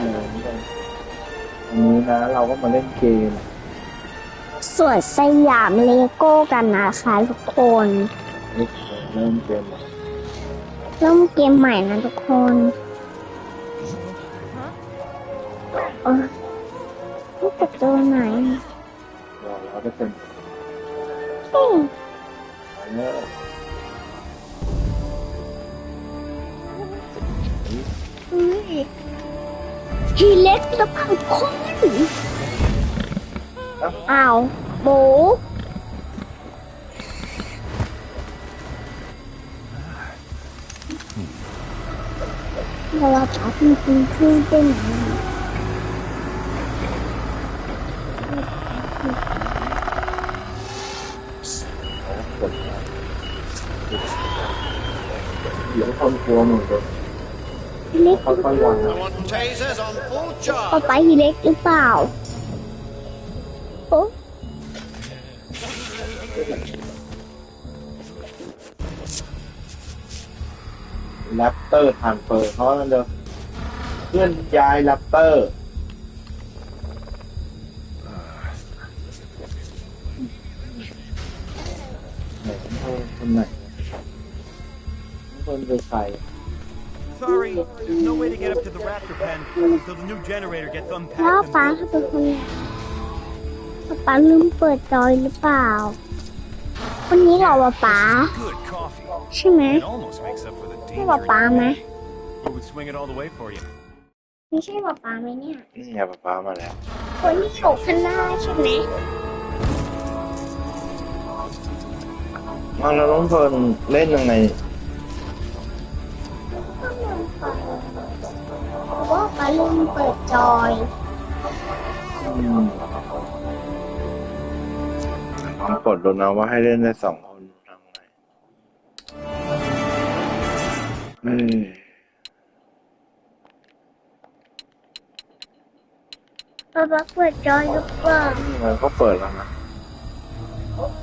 ขึ้นเลยนี่เลยอันนี้นะ เราก็มาเล่นเกม สวนสยามเลโก้กันนะคะทุกคน นี่เริ่มเกมแล้วเริ่มเกมใหม่นะทุกคนเออนี่กดตัวไหนรอเราจะเป็นเฮ้ยเนอร์อุ๊ ทีเล็กแล้วพังคนอ้าวหมูเวลาป๋าจริงๆขึ้นเต้นไหนกดเดี๋ยวคนกลัวหมดเลยทีเล็กค่อยๆวาง I want tasers on full ป๊า charge. ป๊าทีเล็กหรือเปล่าโอ้แรปเตอร์ทานเฟอร์เขานั่นเด้อเพื่อนย้ายแรปเตอร์ ไหนเธอคนไหนคนเป็นใคร Sorry, there's no way to get up to the raptor pen until the new generator gets แล้ว unpacked ป๊า and เขาเป็นคนป๊าป๊าลืมเปิดจอยหรือเปล่า คนนี้เหรอป๊าป๊า good coffee. ใช่ไหม It almost makes up for the ใช่ป๊า danger. ป๊าไหม Who would swing it all the way for you? ไม่ใช่ป๊าป๊าไหมเนี่ยนี่ไงป้าป้ามาแล้วคนที่โฉกข้างหน้าใช่ไหมมาแล้วน้องเพลินเล่นยังไง เพราะว่าป๊าลืมเปิดจอยอืมลองกดดูนะว่าให้เล่นได้สองคนทำไงเอ้ยป๊าป๊าเปิดจอยหรือเปล่านี่มันก็เปิดแล้วนะ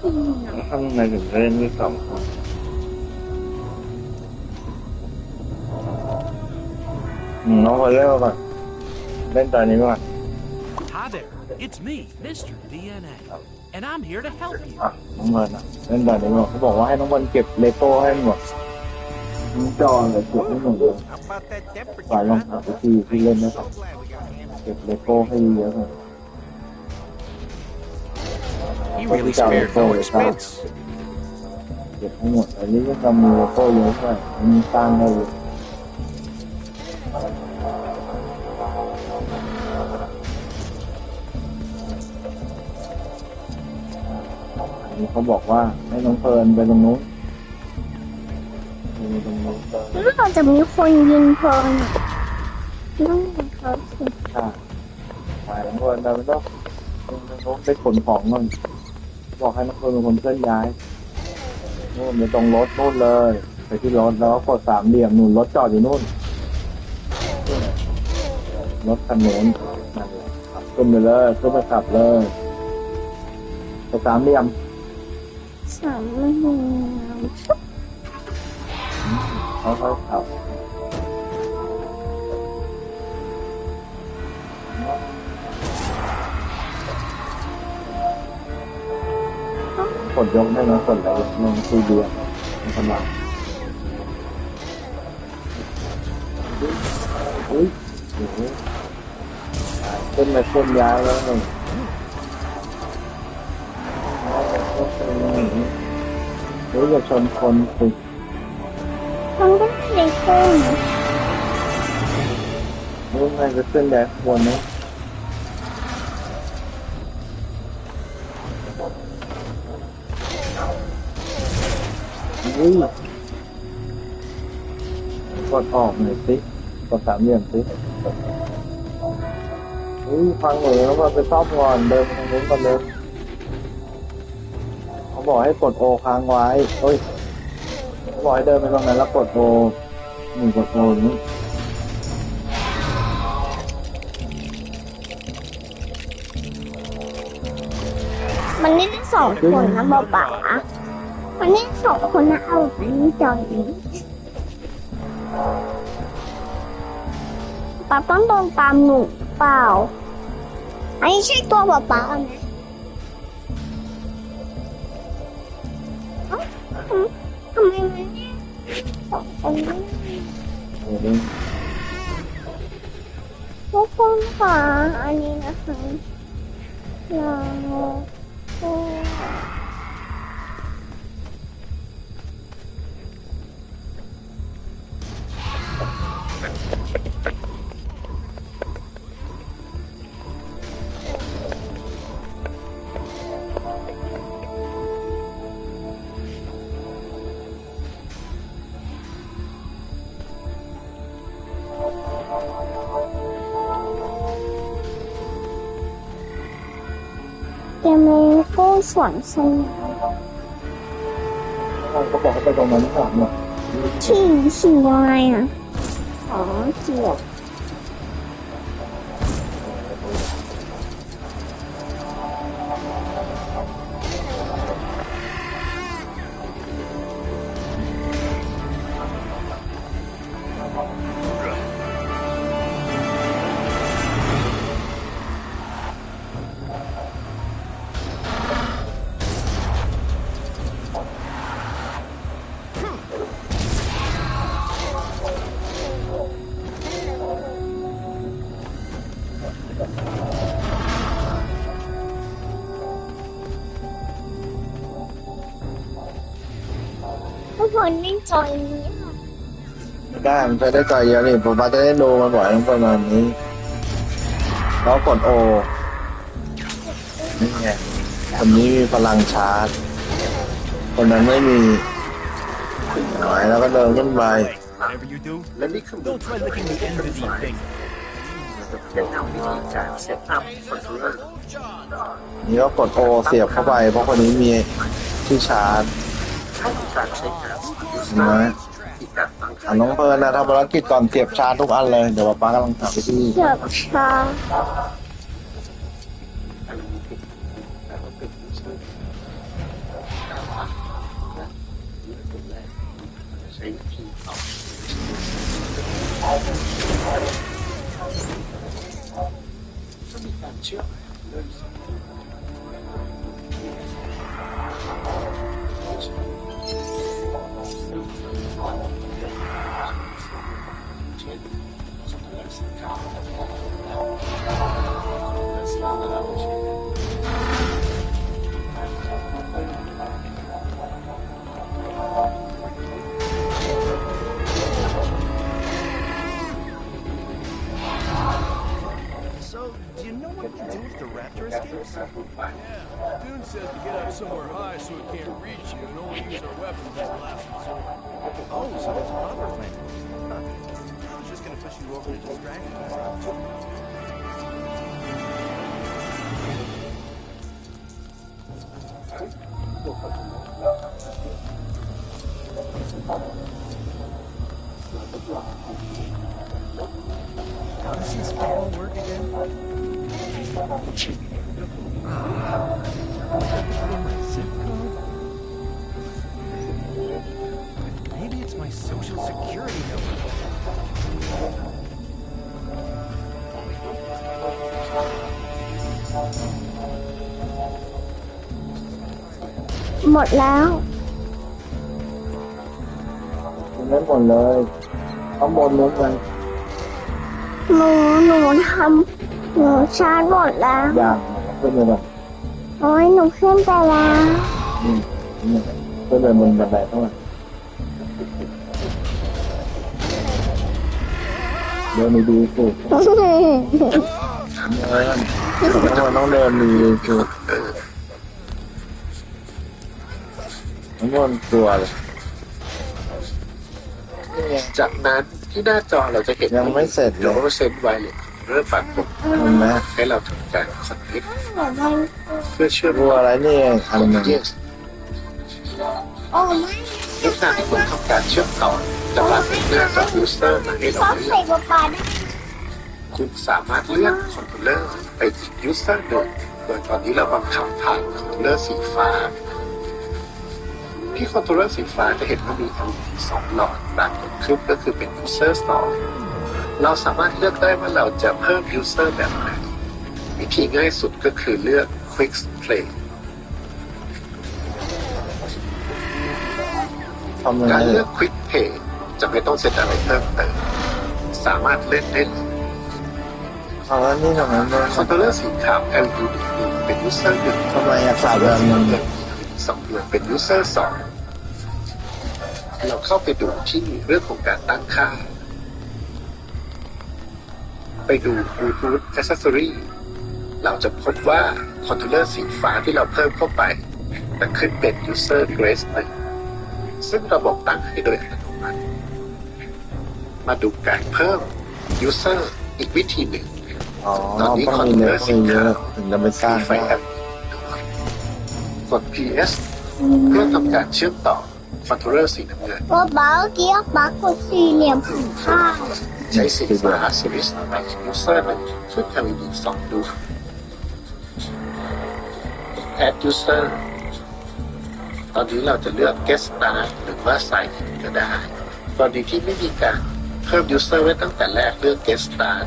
อืมแล้วทำไงถึงเล่นได้สองคน น้องเพลินเล่นมาก่อนเล่นตอนนี้มาก่อน Hi there. It's me, Mr. DNA. And I'm here to help you. อะน้องเพลินอะเล่นตอนนี้มาเขาบอกว่าให้น้องเพลินเก็บเลโก้ให้หมดทั้งจอเลยเก็บให้หมดเลย How about that temperature? ฝ่ายลอง huh? หาไปที่ที่เล่นนะค So รับ glad we got hammered. เก็บเลโก้ให้เยอะเลย He really spared no expense. เก็บให้หมดอันนี้ก็จะมีเลโก้เยอะด้วยมีสร้างได้เลยอันนี้ เขาบอกว่าให้น้องเพลินไปตรงนู้นไปตรงนู้นเติมแล้วเราจะมีคนยิงเพลินอะต้องเขาสิค่ะฝ่ายน้องเพลินไปไม่ต้องน้องไปขนของก่อนบอกให้น้องเพลินเป็นคนเคลื่อนย้ายนู่นไปตรงรถนู่นเลย ไปที่รถแล้วก็กดสามเหลี่ยมนู่นรถจอดอยู่นู่น รถคันนู้นนั่นแหละขับขึ้นไปเลยขึ้นไปขับเลยไปสามเหลี่ยมสามไม่มีชุบค่อยๆขับกดยกได้ไหมกดอะไรลงทีเดียวมันกำลังอุ้ยโอ้ โหขึ้นไปขึ้นย้ายแล้วหนึ่งเฮ้ยอย่าชนคนสิมันก็ไม่ได้ขึ้นรู้ไงจะขึ้นแดชบนนะอุ้ยกดออกหน่อยสิกดสามเหลี่ยมสิ อุ้ยฟังหนูแล้วมาไปซ่อมก่อนเดินไปทางนู้นก่อนเลยเขาบอกให้กดโอค้างไว้เฮ้ยเขาบอกให้เดินไปตรงนั้นแล้วกดโอหนึ่งกดโอนี้มันเล่ได้สองคนนะป๊าป๊ามันเล่สองคนนะเอาอันนี้จอยนี้ป๊าต้องโดนตามหนูเปล่า อันนี้ใช่ตัวป๊าป๊าไหมเอ้าทำทำไมมันเนี่ยสองคนนี้โอ้โหทุกคนค่ะอันนี้นะคะเราก็เกมนี้ก็สวนสนุกเขาบอกเขาไปตรงนั้นก่อนเนาะฉี่ฉี่ยังไงอะ อ๋อเจียบ จอยนี้ค่ะได้มันใช้ได้ไกลเยอะนี่ผมว่าจะได้ดูมันบ่อยต้องประมาณนี้แล้วกดโอนี่ไงคนนี้มีพลังชาร์จ คนนั้นไม่มีหน่อยแล้วก็เดินขึ้นไป Whatever you do, don't try licking the end of the finger. นี่ก็กดโอเสียบเข้าไป เพราะคนนี้มีที่ชาร์จเห็ นไหมอะน้องเพลิร์นนะทำภารกิจก่อนเสียบชาร์จทุกอันเลย เดี๋ยวป๊าป๊ากำลังทำไปที่เจียบชา So, do you know what to do if the raptor escapes? Yeah, Dune says to get up somewhere high so it can't reach you and only use our weapons as last resort. Oh, so there's a proper plan. I was just gonna push you over to distract you. How does this all work again? Ah, my zip code? Maybe it's my social security number. หมดแล้ว มันไม่หมดเลยข้างบนนู้นมัน หนูหนูทำหนูชาร์จหมดแล้วอย่างขึ้นเลยแบบโอ้ยหนูขึ้นไปแล้วนี่นี่ขึ้นเลยบนบันไดเท่าไหร่เดินดีๆสิเดินทำไมต้องเดินดีๆสิทั้งหมดกลัวเลยจากนั้น ที่หน้าจอเราจะเห็นยังไม่เสร็จโลเลยเซนไวเลตเริ่มปรากฏเห็นไหมให้เราทำการคอนเนคหนูไม่เพื่อเชื่อมกลัวอะไรนี่เองอันหนึ่งเยสโอ้ไม่ทุกครั้งที่คุณทำการเชื่อมต่อจะปรากฏหน้าจอ user มาให้ชเราอบเลืใส่อกกระเป๋าได้คุณสามารถเลือกคอนโทรลเลอร์ไปที่ user หนึ่งโดยตอนนี้เราบังคับผ่านคอนโทรลเลอร์สีฟ้า ที่คอนโทรลเลอร์สีฟ้าจะเห็นว่ามี LED สองหลอดปรากฏขึ้นก็คือเป็น user สองเราสามารถเลือกได้ว่าเราจะเพิ่ม user แบบไหนวิธีง่ายสุดก็คือเลือก quick play ทำยังไงการเลือก quick play จะไม่ต้องเซตอะไรเพิ่มเติมสามารถเล่นได้เลยเอาแล้วนี่ทำไมไม่คอนโทรลเลอร์สีขาว LED เป็น user หนึ่งทำไมอยากสาแบบนึงสองเดือนเป็น user สอง เราเข้าไปดูที่เรื่องของการตั้งค่า ไปดู Bluetooth Accessory เราจะพบว่าคอนโทรลเลอร์สีฟ้าที่เราเพิ่มเข้าไปจะขึ้นเป็น user grace หนึ่งซึ่งระบบตั้งให้โดยอัตโนมัติ มาดูการเพิ่ม user อีกวิธีหนึ่งอ๋อต้องมีเนื้อมีเยอะถึงจะไปสร้างไฟได้แอปกด PS เพื่อทำการเชื่อมต่อ คอนโทรลเลอร์สีน้ำเงินว่าบ้าเมื่อกี้บ้ากดสี่เหลี่ยมผืนผ้าใช้สีฟ้าสวิตช์ไปยูเซอร์หนึ่งขึ้น LED สองดวง Add User ตอนนี้เราจะเลือก Guest Star หรือว่า Sign In ก็ได้ตอนนี้ที่ไม่มีการเพิ่ม User ไว้ตั้งแต่แรกเลือก Guest Star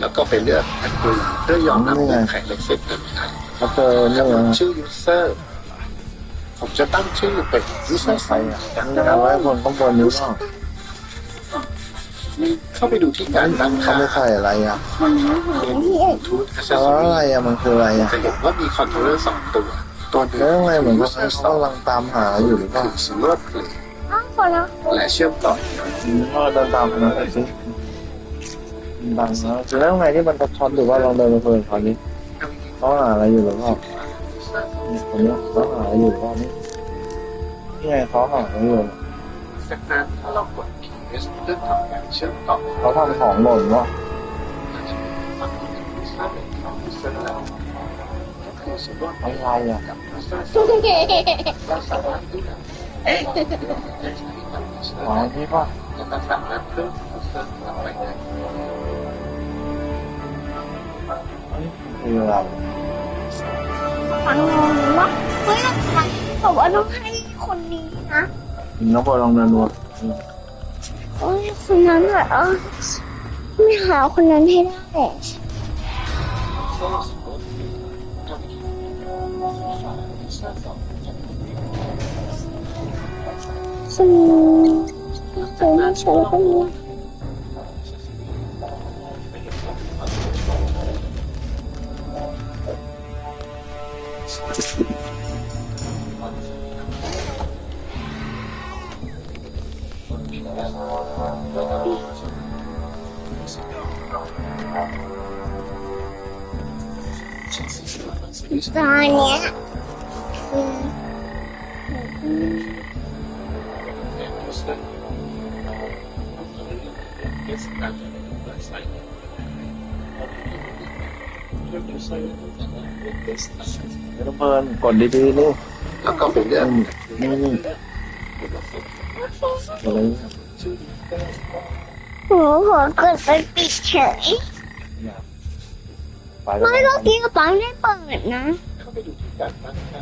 แล้วก็ไปเลือก Agree เพื่อยอมรับเงื่อนไขและเสร็จต่างๆเขาเจอเนี่ยกำหนดชื่อ user ผมจะตั้งชื่อเป็น user ไปอะนี่เอาไว้บนข้างบนนี้ก็เข้าไปดูที่การตั้งเขาค่าไม่ใส่อะไรอะมันหาที่เอกทูตแล้วอะไร accessory อะมันคืออะไรอะจะเห็นว่ามีคอนโทรลเลอร์สองตัวตัวหนึงแล้วยังไงเหมือนกับ user เขาสองกำลังตามหาอยู่หรือเปล่าคือ silver play อ้าวคนละและเชื่อมต่ออืมก็เดินตามนะไอ้สิดังนะแล้วยังไงที่มันช็อตหรือว่าลองเดินไปเพื่อนเขานี้เขาหาอะไรอยู่หรือเปล่านี่ คนนี้เขาหาอยู่หรือเปล่านี่นี่ไงเขาหาอยู่จากนั้นถ้าเรากด PS เพื่อทำการเชื่อมต่อเขาทำของหล่นวะฝั่งที่เป็น user เป็นของ user แล้วก็คือ silver อะไรอะเราสามารถที่จะอ๋อนี่ป่ะแล้วก็สามารถเพิ่ม user เข้าไปได้คืออะไร ฟังงงว่าเฮ้ยบอกว่าต้องให้คนนี้นะน้องบอลลองเดินดูโอ้ยคนนั้นอะเออไม่หาคนนั้นให้ได้ซึ่งเจอไม่เจอก็มีตอน เนี้ยคือ น้องเบิร์นกดดีๆลูกแล้วก็ไปเลือกนี่นี่อะไรหนูขอเกิดไปปิดเฉยไปแล้วไม่เมื่อกี้กระเป๋าไม่ได้เปิดนะเข้าไปดูที่การตั้งค่า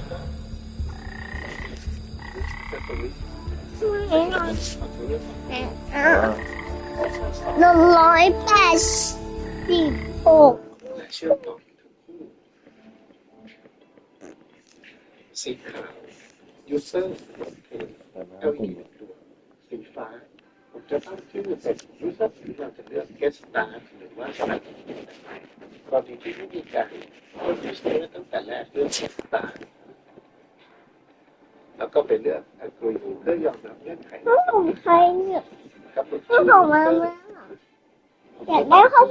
ไม่หน่อยหนึ่งร้อยแปดสิบหก เชื่อมต่อทั้งคู่สีขาว user เก้าอี้หนึ่งดวงสีฟ้า ผมจะตั้งชื่อเป็น user ที่เราจะเลือก guest star หรือว่า sign in กรณีที่ไม่มีการเพิ่ม user ตั้งแต่แรกเลือก guest star แล้วก็ไปเลือก agree เพื่อยอมรับเงื่อนไขข้าวของใครเนี่ยกับข้าวของมาแล้วอยากได้ข้าวผม